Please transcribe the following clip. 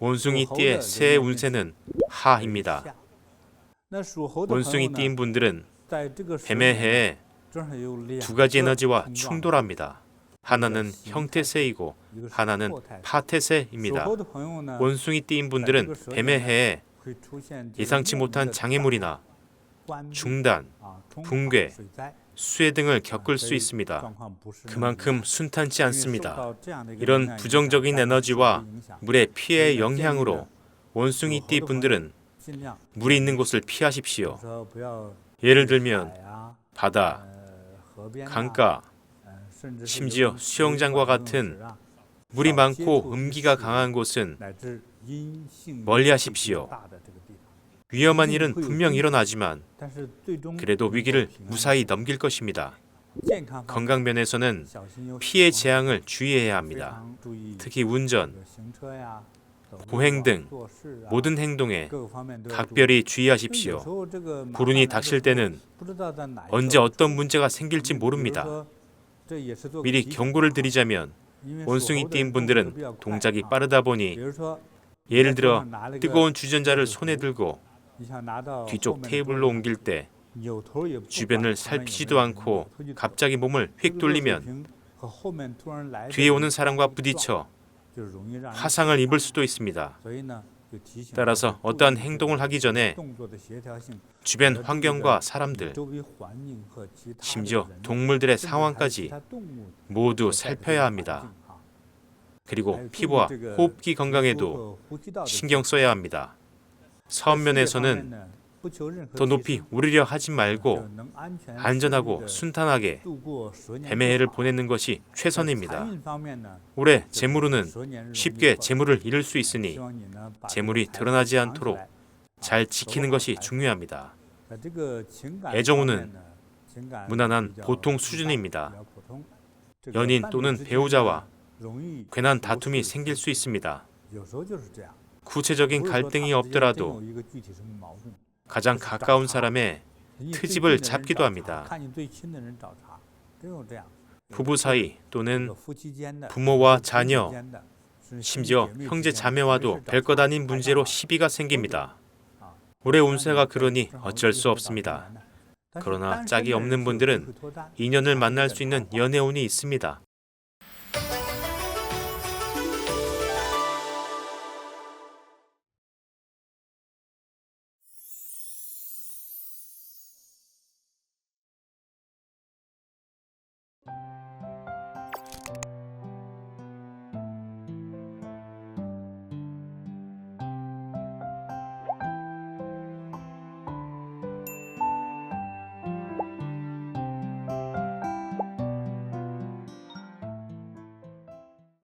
원숭이 띠의 새해 운세는 하입니다. 원숭이 띠인 분들은 뱀의 해에 두 가지 에너지와 충돌합니다. 하나는 형태세이고 하나는 파태세입니다. 원숭이 띠인 분들은 뱀의 해에 예상치 못한 장애물이나 중단, 붕괴, 수해 등을 겪을 수 있습니다. 그만큼 순탄치 않습니다. 이런 부정적인 에너지와 물의 피해의 영향으로 원숭이띠 분들은 물이 있는 곳을 피하십시오. 예를 들면 바다, 강가, 심지어 수영장과 같은 물이 많고 음기가 강한 곳은 멀리 하십시오. 위험한 일은 분명 일어나지만 그래도 위기를 무사히 넘길 것입니다. 건강 면에서는 피해 재앙을 주의해야 합니다. 특히 운전, 보행 등 모든 행동에 각별히 주의하십시오. 불운이 닥칠 때는 언제 어떤 문제가 생길지 모릅니다. 미리 경고를 드리자면 원숭이 띠인 분들은 동작이 빠르다 보니 예를 들어 뜨거운 주전자를 손에 들고 뒤쪽 테이블로 옮길 때 주변을 살피지도 않고 갑자기 몸을 휙 돌리면 뒤에 오는 사람과 부딪혀 화상을 입을 수도 있습니다. 따라서 어떠한 행동을 하기 전에 주변 환경과 사람들, 심지어 동물들의 상황까지 모두 살펴야 합니다. 그리고 피부와 호흡기 건강에도 신경 써야 합니다. 사업면에서는 더 높이 오르려 하지 말고 안전하고 순탄하게 뱀의 해를 보내는 것이 최선입니다. 올해 재물운은 쉽게 재물을 잃을 수 있으니 재물이 드러나지 않도록 잘 지키는 것이 중요합니다. 애정운은 무난한 보통 수준입니다. 연인 또는 배우자와 괜한 다툼이 생길 수 있습니다. 구체적인 갈등이 없더라도 가장 가까운 사람의 트집을 잡기도 합니다. 부부 사이 또는 부모와 자녀, 심지어 형제 자매와도 별것 아닌 문제로 시비가 생깁니다. 올해 운세가 그러니 어쩔 수 없습니다. 그러나 짝이 없는 분들은 인연을 만날 수 있는 연애운이 있습니다.